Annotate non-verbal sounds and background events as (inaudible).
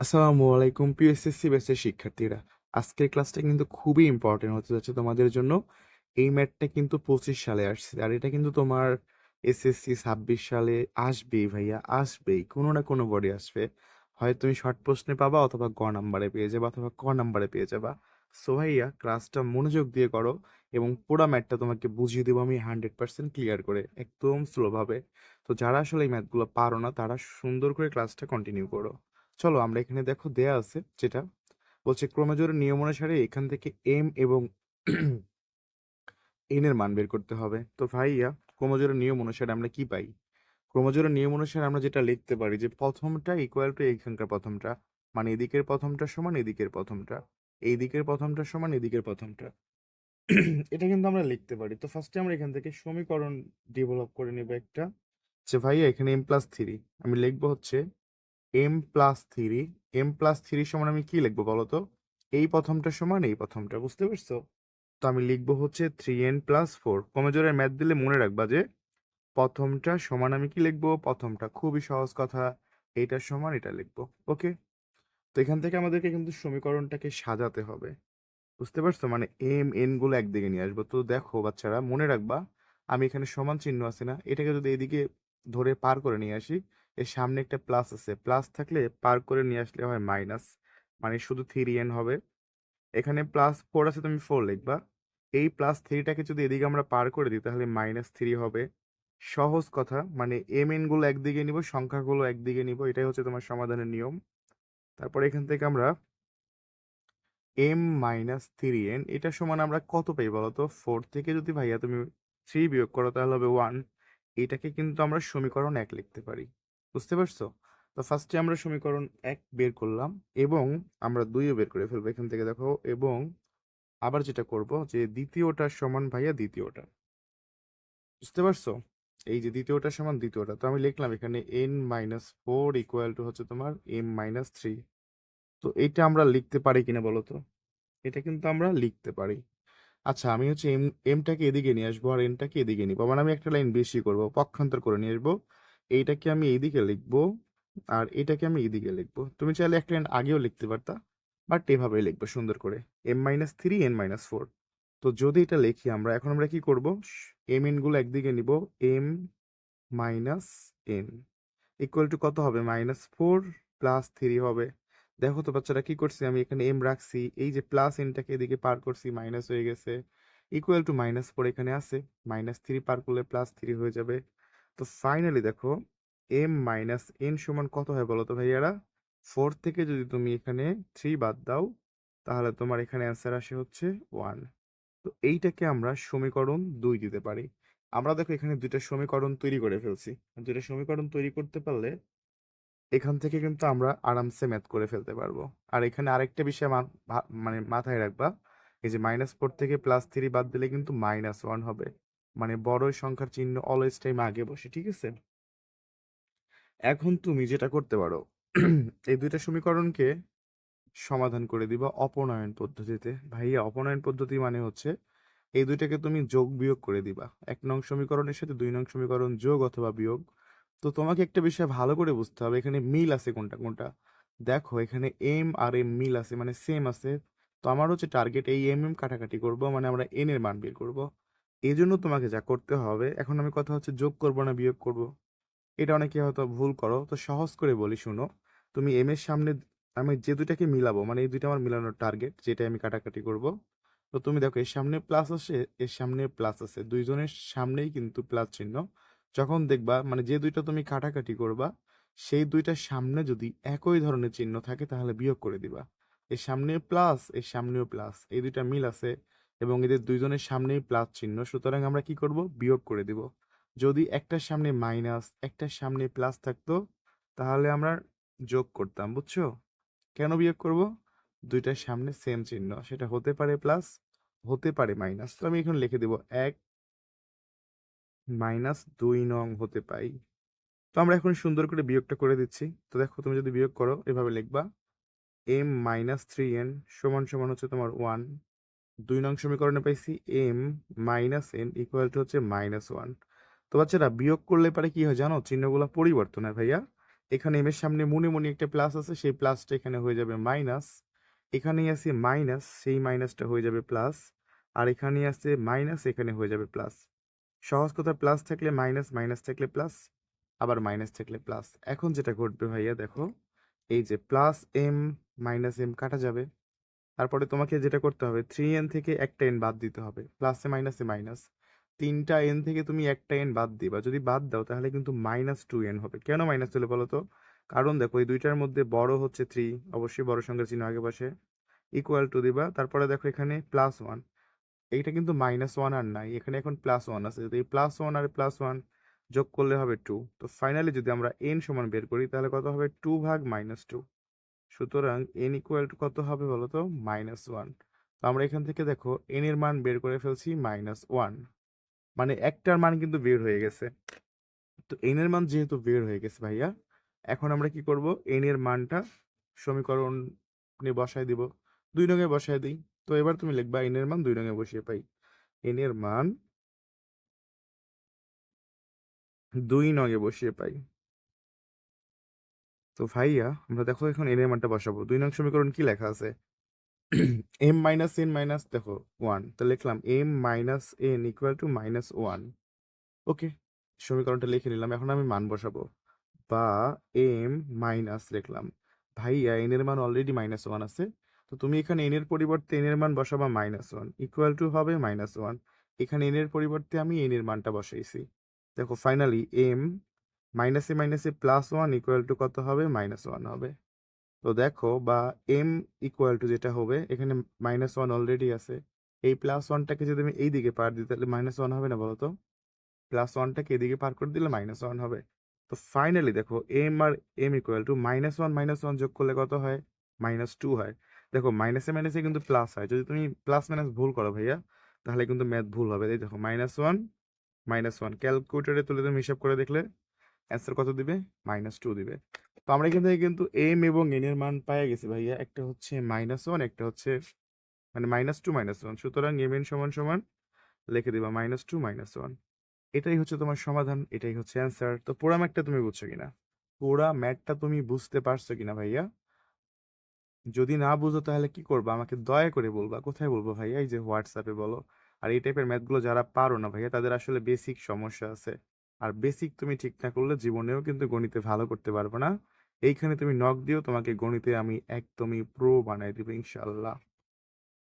আসসালামু আলাইকুম প্রিয় এসএসসি ব্যাচের শিক্ষার্থীরা। আজকের ক্লাসটা কিন্তু খুবই ইম্পর্টেন্ট হতে যাচ্ছে তোমাদের জন্য। এই ম্যাথটা কিন্তু পঁচিশ সালে আসছে, আর এটা কিন্তু তোমার এসএসসি ছাব্বিশ সালে আসবেই ভাইয়া, আসবেই। কোনো না কোনো বোর্ডে আসবে। হয় তুমি শর্ট প্রশ্নে পাবা অথবা গ নাম্বারে পেয়ে যাবা অথবা ক নাম্বারে পেয়ে যাবা। সো ভাইয়া ক্লাসটা মনোযোগ দিয়ে করো এবং পুরো ম্যাথটা তোমাকে বুঝিয়ে দেবো আমি হান্ড্রেড পার্সেন্ট ক্লিয়ার করে, একদম স্লোভাবে তো যারা আসলে এই ম্যাথগুলো পারো না, তারা সুন্দর করে ক্লাসটা কন্টিনিউ করো। চলো আমরা এখানে দেখো দেয়া আছে যেটা বলছে ক্রমজোরের নিয়ম অনুসারে এখান থেকে এম এবং এন এর মান বের করতে হবে। তো ভাইয়া ক্রমজোরের নিয়ম অনুসারে আমরা কি পাই? ক্রমজোরের নিয়ম অনুসারে আমরা যেটা লিখতে পারি যে, প্রথমটা ইকুয়াল টু এখানকার প্রথমটা মানে এদিকের প্রথমটা সমান এদিকের প্রথমটা এই দিকের প্রথমটা সমান এদিকের প্রথমটা। এটা কিন্তু আমরা লিখতে পারি। তো ফার্স্টে আমরা এখান থেকে সমীকরণ ডেভেলপ করে নেব একটা। যে ভাইয়া এখানে এম প্লাস থ্রি আমি লিখব হচ্ছে M plus three M plus three সমান আমি কি লিখব বলো তো? এই প্রথমটা সমান এই প্রথমটা, বুঝতে পারছ? তো আমি লিখব হচ্ছে থ্রি এন প্লাস ফোর কমজোরের ম্যাথ দিলে মনে রাখবা যে প্রথমটা সমান আমি কি লিখব? প্রথমটা খুবই সহজ কথা। এইটার সমান এটা লিখব ওকে তো এখান থেকে আমাদেরকে কিন্তু সমীকরণটাকে সাজাতে হবে। বুঝতে পারছ? মানে এম এনগুলো একদিকে নিয়ে আসব। তো দেখো বাচ্চারা, মনে রাখবা, আমি এখানে সমান চিহ্ন আছে না? এটাকে যদি এদিকে ধরে পার করে নিয়ে আসি এর সামনে একটা প্লাস আছে। প্লাস থাকলে পার করে নিয়ে আসলে হয় মাইনাস মানে শুধু থ্রি এন হবে। এখানে প্লাস ফোর আছে তুমি ফোর লিখবা। এই প্লাস থ্রিটাকে যদি এদিকে আমরা পার করে দিই, তাহলে মাইনাস থ্রি হবে। সহজ কথা মানে এম এনগুলো একদিকে নিব, সংখ্যাগুলো একদিকে নিব, এটাই হচ্ছে তোমার সমাধানের নিয়ম। তারপর এখান থেকে আমরা এম মাইনাস থ্রি এন এটা সমান আমরা কত পাই বলো তো ফোর থেকে যদি ভাইয়া তুমি থ্রি বিয়োগ করো, তাহলে হবে ওয়ান এটাকে কিন্তু আমরা সমীকরণ এক লিখতে পারি। বুঝতে পারছ? তো ফার্স্টে আমরা সমীকরণ এক বের করলাম এবং আমরা দুইও বের করে ফেলব এখান থেকে, দেখো, এবং আবার যেটা করব যে দ্বিতীয়টা সমান ভাইয়া দ্বিতীয়টা। বুঝতে পারছ? এই যে দ্বিতীয়টার সমান দ্বিতীয়টা, তো আমি লিখলাম এখানে N minus four equal to হচ্ছে তোমার এম মাইনাস থ্রি তো এটা আমরা লিখতে পারি কিনা বলো তো? এটা কিন্তু আমরা লিখতে পারি। আচ্ছা আমি হচ্ছে এম এমটাকে এদিকে নিয়ে আসব আর এনটাকে এদিকে নিবো। মানে আমি একটা লাইন বেশি করব, পক্ষান্তর করে নিয়ে আসব। এইটাকে আমি এইদিকে লিখব আর এটাকে আমি এইদিকে লিখব। তুমি চাইলে একটা লাইন আগেও লিখতে পারতা বাট এভাবেই লিখব সুন্দর করে। M minus three N minus four তো যদি এটা লিখি আমরা, এখন আমরা কি করব? এম এনগুলো একদিকে নিব M minus N equal to কত হবে? মাইনাস ফোর প্লাস থ্রি হবে। দেখো তো বাচ্চারা কি করছি? আমি এখানে এম রাখছি, এই যে প্লাস এনটাকে এদিকে পার করছি মাইনাস হয়ে গেছে। ইকুয়াল টু মাইনাস ফোর এখানে আছে। মাইনাস থ্রি পার করলে প্লাস থ্রি হয়ে যাবে। তো ফাইনালি দেখো এম মাইনাস এন সমান কত হয় বলো তো ভাইয়ারা? ফোর থেকে যদি তুমি এখানে থ্রি বাদ দাও, তাহলে তোমার এখানে অ্যান্সার আসে হচ্ছে ওয়ান তো এইটাকে আমরা সমীকরণ দুই দিতে পারি। আমরা দেখো এখানে দুইটা সমীকরণ তৈরি করে ফেলছি। দুইটা সমীকরণ তৈরি করতে পারলে এখান থেকে কিন্তু আমরা আরামসে ম্যাথ করে ফেলতে পারব। আর এখানে আরেকটা বিষয় মানে মাথায় রাখবা, এই যে মাইনাস ফোর থেকে প্লাস থ্রি বাদ দিলে কিন্তু মাইনাস ওয়ান হবে। মানে বড় সংখ্যার চিহ্ন অলওয়েজ টাইম আগে বসে, ঠিক আছে? এখন তুমি যেটা করতে পারো, (clears throat) এই দুইটা সমীকরণকে সমাধান করে দিবা অপনয়ন পদ্ধতিতে। ভাইয়া, অপনয়ন পদ্ধতি মানে হচ্ছে এই দুইটাকে তুমি যোগ বিয়োগ করে দিবা। এক নং সমীকরণের সাথে দুই নং সমীকরণ যোগ অথবা বিয়োগ। তো তোমাকে একটা বিষয় ভালো করে বুঝতে হবে, এখানে মিল আছে কোনটা কোনটা? দেখো, এখানে এম আর এম মিল আছে মানে সেম আছে। তো আমার হচ্ছে টার্গেট এই এম এম কাটাকাটি করব মানে আমরা এন এর মান বের করব। এই জন্য তোমাকে যা করতে হবে, এখন আমি কথা হচ্ছে যোগ করব না, বিয়োগ করব। এটা অনেকে হয়তো ভুল করো, তো সহজ করে বলি, শুনো। তুমি এম এর সামনে আমি যে দুইটাকে মিলাবো মানে এই দুইটা আমার মিলানোর টার্গেট যেটা আমি কাটাকাটি করব। তো তুমি দেখো, এর সামনে প্লাস আছে এর সামনে প্লাস আছে দুইজনের সামনেই কিন্তু প্লাস চিহ্ন। যখন দেখবা মানে যে দুইটা তুমি কাটাকাটি করবা, সেই দুইটার সামনে যদি একই ধরনের চিহ্ন থাকে, তাহলে বিয়োগ করে দিবা। এর সামনে প্লাস এর সামনেও প্লাস এই দুইটা মিল আছে এবং এদের দুইজনের সামনেই প্লাস চিহ্ন। সুতরাং আমরা কি করব? বিয়োগ করে দিব। যদি একটার সামনে মাইনাস একটার সামনে প্লাস থাকতো, তাহলে আমরা যোগ করতাম, বুঝছ? কেন বিয়োগ করব? দুইটার সামনে সেম চিহ্ন। সেটা হতে পারে প্লাস হতে পারে মাইনাস তো আমি এখন লিখে দেব এক মাইনাস দুই নং হতে পাই। তো আমরা এখন সুন্দর করে বিয়োগটা করে দিচ্ছি। তো দেখো, তুমি যদি বিয়োগ করো, এভাবে লিখবা। এম মাইনাস থ্রি এন সমান সমান হচ্ছে তোমার ওয়ান দুই নং সমীকরণে পাইছি M minus N equal to হচ্ছে মাইনাস ওয়ান তো বাচ্চারা, বিয়োগ করলে পারে কি হয় জানো? চিহ্নগুলো পরিবর্তন হয় ভাইয়া। এখানে এম এর সামনে মনে মনে একটা প্লাস আছে, সেই প্লাসটা এখানে হয়ে যাবে মাইনাস এখানেই আছে মাইনাস সেই মাইনাসটা হয়ে যাবে প্লাস আর এখানে আছে মাইনাস এখানে হয়ে যাবে প্লাস সহজ কথা প্লাস থাকলে মাইনাস মাইনাস থাকলে প্লাস আবার মাইনাস থাকলে প্লাস এখন যেটা ঘটবে ভাইয়া, দেখো, এই যে প্লাস এম মাইনাস এম কাটা যাবে। তারপরে তোমাকে যেটা করতে হবে থ্রি এন থেকে একটা এন বাদ দিতে হবে প্লাসে মাইনাসে মাইনাস তিনটা এন থেকে তুমি একটা এন বাদ দিবা। যদি বাদ দাও, তাহলে কিন্তু মাইনাস টু এন হবে। কেন মাইনাস হলে বলো তো? কারণ দেখো, এই দুইটার মধ্যে বড় হচ্ছে থ্রি অবশ্যই বড় সংখ্যার চিহ্ন আগে পাশে ইকুয়াল টু দিবা। তারপরে দেখো এখানে প্লাস ওয়ান এইটা কিন্তু মাইনাস ওয়ান আর নাই। এখানে এখন প্লাস ওয়ান আছে। তো এই প্লাস ওয়ান আর প্লাস ওয়ান যোগ করলে হবে টু তো ফাইনালি যদি আমরা এন সমান বের করি, তাহলে কত হবে? টু ভাগ মাইনাস টু সুতরাং এন ইকুয়াল টু কত হবে বলো তো মাইনাস ওয়ান তো আমরা এখান থেকে দেখো এন এর মান বের করে ফেলছি মাইনাস ওয়ান মানে একটার মান কিন্তু বের হয়ে গেছে। তো এন এর মান যেহেতু বের হয়ে গেছে ভাইয়া, এখন আমরা কি করব? এন এর মানটা সমীকরণে বসায় দিব। দুই রঙে বসায় দিই। তো এবার তুমি লিখবা এন এর মান দুই রঙে বসিয়ে পাই। এন এর মান দুই নঙে বসিয়ে পাই। তো ভাইয়া, আমরা দেখো এখন এন এর মানটা বসাবো। দুই নং সমীকরণ কি লেখা আছে? এম মাইনাস এন মাইনাস দেখো ওয়ান তো লিখলাম m minus n equal to minus one okay সমীকরণটা লিখে নিলাম, এখন আমি মান বসাবো। বা এম মাইনাস লিখলাম। ভাইয়া এন এর মান অলরেডি মাইনাস ওয়ান আছে, তো তুমি এখানে এন এর পরিবর্তে এন এর মান বসাবা মাইনাস ওয়ান ইকুয়াল টু হবে মাইনাস ওয়ান এখানে এন এর পরিবর্তে আমি এন এর মানটা বসাইছি। দেখো ফাইনালি এম মাইনাসে মাইনাসে প্লাস ওয়ান ইকুয়াল টু কত হবে? মাইনাস ওয়ান হবে। তো দেখো, বা এম ইকুয়াল টু যেটা হবে, এখানে মাইনাস ওয়ান অলরেডি আছে। এই প্লাস ওয়ানটাকে যদি আমি এই দিকে পার দিই, তাহলে মাইনাস ওয়ান হবে না বলো তো? প্লাস ওয়ানটাকে এদিকে পার করে দিলে মাইনাস ওয়ান হবে। তো ফাইনালি দেখো, M R m equal to minus one minus one যোগ করলে কত হয়? মাইনাস টু হয়। দেখো, মাইনাসে মাইনাসে কিন্তু প্লাস হয়। যদি তুমি প্লাস মাইনাস ভুল করো ভাইয়া, তাহলে কিন্তু ম্যাথ ভুল হবে। এই দেখো, মাইনাস ওয়ান মাইনাস ওয়ান। ক্যালকুলেটারে তুলে তুমি হিসাব করে দেখলে অ্যান্সার কত দিবে? মাইনাস টু দিবে। তো আমরা এখান থেকে কিন্তু এম এবং এন এর মান পাওয়া গেছি ভাইয়া। একটা হচ্ছে মাইনাস ওয়ান একটা হচ্ছে মানে মাইনাস টু মাইনাস ওয়ান সুতরাং এম এন সমান সমান লিখে দিবা মাইনাস টু মাইনাস ওয়ান এটাই হচ্ছে তোমার সমাধান, এটাই হচ্ছে অ্যান্সার তো পুরা ম্যাথটা তুমি বুঝছ কিনা? পুরা ম্যাথটা তুমি বুঝতে পারছ কিনা ভাইয়া? যদি না বুঝো তাহলে কি করবা? আমাকে দয়া করে বলবা। কোথায় বলব ভাইয়া? এই যে হোয়াটসঅ্যাপে বলো। আর এই টাইপের ম্যাথগুলো যারা পারো না ভাইয়া, তাদের আসলে বেসিক সমস্যা আছে। আর বেসিক তুমি ঠিক না করলে জীবনেও কিন্তু গণিতে ভালো করতে পারবে না। এইখানে তুমি নক দিও, তোমাকে গণিতে আমি একদমই প্রো বানাই দিব ইনশাল্লাহ